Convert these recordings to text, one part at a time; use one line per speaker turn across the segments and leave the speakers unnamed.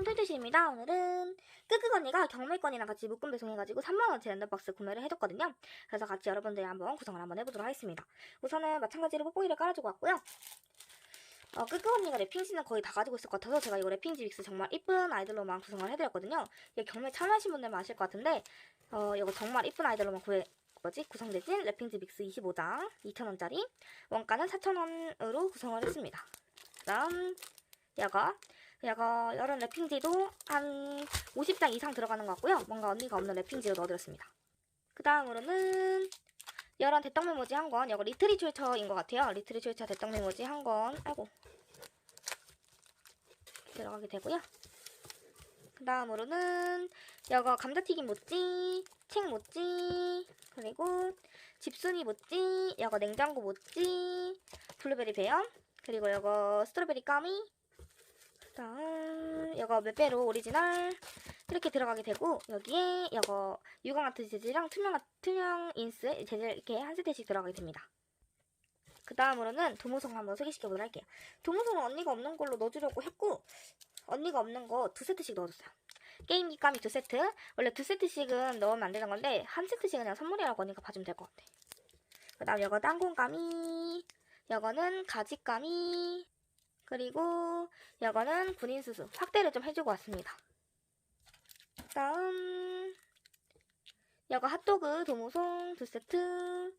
여러분 툴투시입니다. 오늘은 끄끄 언니가 경매권이랑 같이 묶음 배송해가지고 3만원치 랜덤박스 구매를 해줬거든요. 그래서 같이 여러분들이 한번 구성을 한번 해보도록 하겠습니다. 우선은 마찬가지로 뽁뽁이를 깔아주고 왔고요. 어, 끄끄 언니가 랩핑지는 거의 다 가지고 있을 것 같아서 제가 이거 랩핑지 믹스 정말 이쁜 아이들로만 구성을 해드렸거든요. 이게 경매 참여하신 분들만 아실 것 같은데 어, 이거 정말 이쁜 아이들로만 구해 뭐지? 구성되진 랩핑지 믹스 25장 2,000원짜리 원가는 4,000원으로 구성을 했습니다. 그다음 야가 야가 여름 랩핑지도 한 50장 이상 들어가는 것 같고요. 뭔가 언니가 없는 랩핑지로 넣어드렸습니다. 그 다음으로는 여름 대떡 메모지 한 권. 이거 리트리출처인 것 같아요. 리트리출처 대떡 메모지 한 권. 아이고 들어가게 되고요. 그 다음으로는 이거 감자튀김 모찌, 책 모찌, 그리고 집순이 모찌, 이거 냉장고 모찌, 블루베리 배연, 그리고 이거 스트로베리 까미, 그다음 이거 몇배로 오리지널 이렇게 들어가게 되고 여기에 이거 유광 아트 재질이랑 투명 아- 투명 인스 재질 이렇게 한 세트씩 들어가게 됩니다. 그 다음으로는 도무송 한번 소개시켜보도록 할게요. 도무송은 언니가 없는 걸로 넣어주려고 했고 언니가 없는 거 두 세트씩 넣어줬어요. 게임기 까미 두 세트 원래 두 세트씩은 넣으면 안 되는 건데 한 세트씩은 그냥 선물이라고 언니가 봐주면 될 것 같아. 그 다음 이거 땅콩 까미 이거는 가지 까미 그리고 이거는 군인 수수 확대를 좀 해주고 왔습니다. 다음. 이거 핫도그 도무송 두 세트.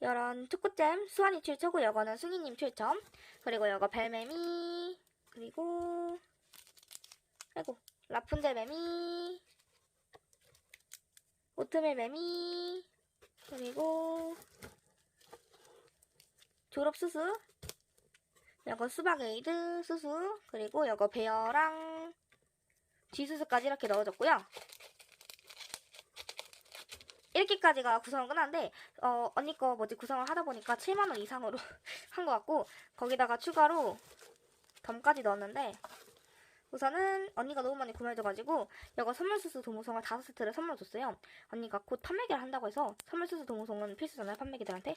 이런 초코잼 수완이 출처고 이거는 숭이님 출처 그리고 이거 벨매미. 그리고 아이고 라푼젤 매미. 오트밀 매미. 그리고 졸업 수수 이거 수박 에이드 수수 그리고 이거 베어랑 쥐수수까지 이렇게 넣어줬고요. 이렇게까지가 구성은 끝났는데 어, 언니 거 뭐지 구성을 하다 보니까 7만 원 이상으로 한 것 같고 거기다가 추가로 덤까지 넣었는데 우선은 언니가 너무 많이 구매해줘가지고 이거 선물수수 도무송을 다섯 세트를 선물로 줬어요. 언니가 곧 판매기를 한다고 해서 선물수수 도무송은 필수잖아요 판매기들한테.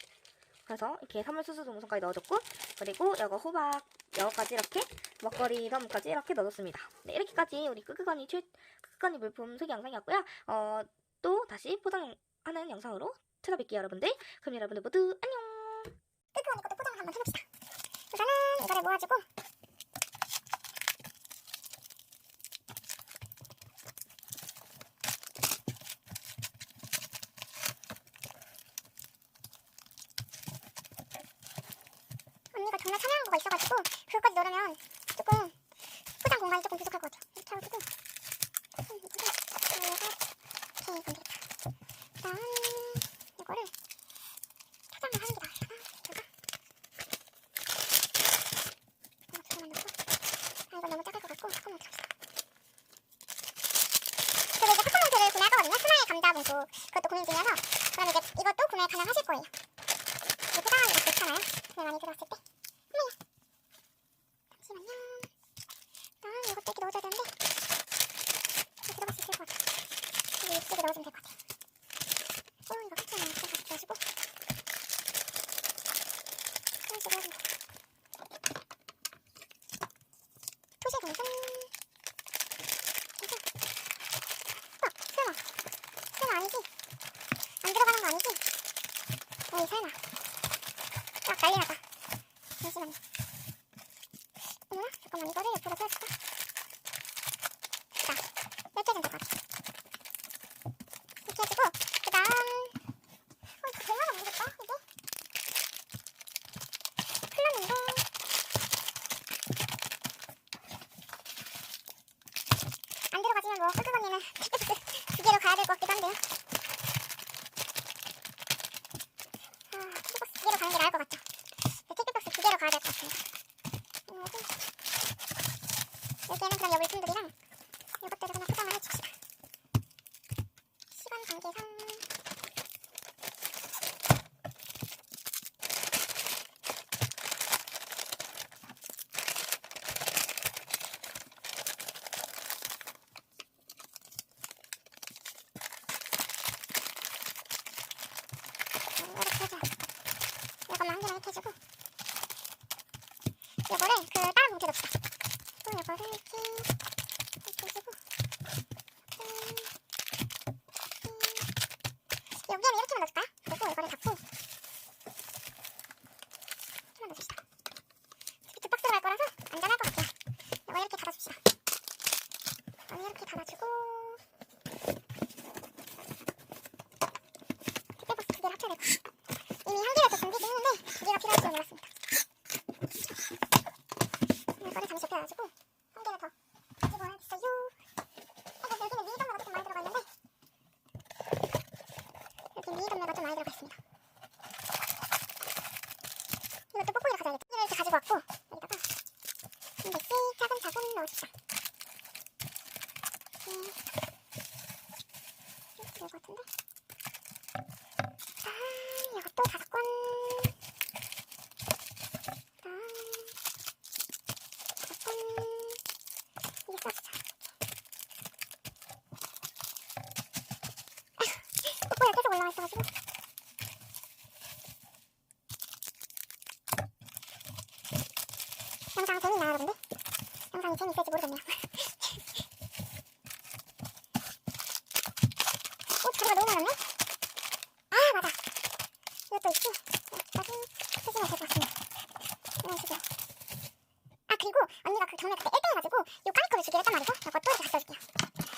그래서 이렇게 선물수수 도무송까지 넣어줬고 그리고 이거 호박 여기까지 이렇게 먹거리 너무까지 이렇게 넣어줬습니다. 네, 이렇게까지 우리 끄끄거니 출 끄끄거니 물품 소개 영상이었고요. 어, 또 다시 포장하는 영상으로 찾아뵐게요, 여러분들. 그럼 여러분들 모두 안녕.
끄끄 언니 것도 포장을 한번 해봅시다. 우선은 이거를 모아주고 정말 참여한 거가 있어가지고 그것까지 넣으면 조금 포장 공간이 조금 부족할 것 같아요. 이렇게 음, 이거를 여기다가 이렇게 하면 되겠다. 그다음 이거를 포장을 하는 게아 이거 너무 작을 것 같고 조금만 줍시다 그리고 이제 퍼포먼트를 구매할 거거든요 스마일 감자 봉투 그것도 고민 중이어서 그럼 이제 이것도 구매 가능하실 거예요 이 포장하는 거 좋잖아요 네 많이 들어왔을 때 어머야 잠시만요 아 이것도 이렇게 넣어줘야 되는데. 이렇게 들어갈 수 있을 것 같아. 여기 이쪽에 넣어주면 될것어 이거 같이 넣어서 넣어주고. 이렇게 넣어주면 돼. 토시 이거 어 아니지? 안 들어가는 거 아니지? 에이 설마. 딱 난리 났다. 잠시만요. 잠깐만 이거를 옆으로 펴줄까 자 이렇게 해주면 될것 같아 이렇게 해주고 그 다음 어 이거 대화가 모르겠다 이게 흘렀는데 안 들어가지면 뭐 끄끄거니는 두 개로 한데요. 아, 킥박스 두 개로 가는 게 나을 것. 네, 킥박스 두 개로 가야 될 것 같습니다. 음, 여기. 여기에는 그럼 여 물품들이랑 있어가지고. 요거를 그다 옮겨놓읍시다. 그럼 요거를 이렇게 이렇게 주고 여기에는 이렇게만 넣을까? 그리고 이거를 잡고 이렇게 이렇게 이거 같은데? 아, 이것도 다섯 권. 아, 다섯 권. 이게 써주자. 뽀뽀가 계속 올라와 있어가지고. 영상 재밌나요, 여러분들? 영상이 재밌을지 모르겠네요. 어, 자리가 너무 많았네? 아, 맞아. 이것도 있지? 여기까지 쓰시면 될 것 같습니다. 이런 식으로. 아, 그리고 언니가 그 경매 그때 1등 해가지고 요 까니꺼를 주기로 했단 말이죠? 이것도 이렇게 같이 넣어줄게요.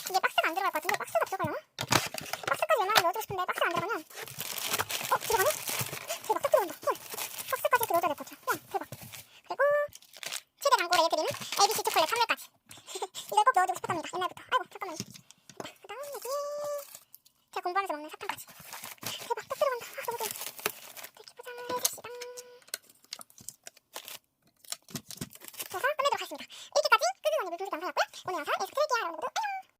이게 박스가 안 들어갈 것 같은데 박스가 들어가려나? 박스까지 웬만하면 넣어주고 싶은데 박스가 안 들어가면 어, 들어가네? 대박, 딱 들어간다. 헐. 박스까지 이렇게 넣어줘야 될 것 같아. 와, 대박. 그리고 최대 광고를 해드리는 ABC 초콜릿 선물까지. 이걸 꼭 넣어두고 싶었답니다. 옛날부터. 아이고, 잠깐만요. 됐다. 그 다음 여기 제가 공부하면서 먹는 사탕까지.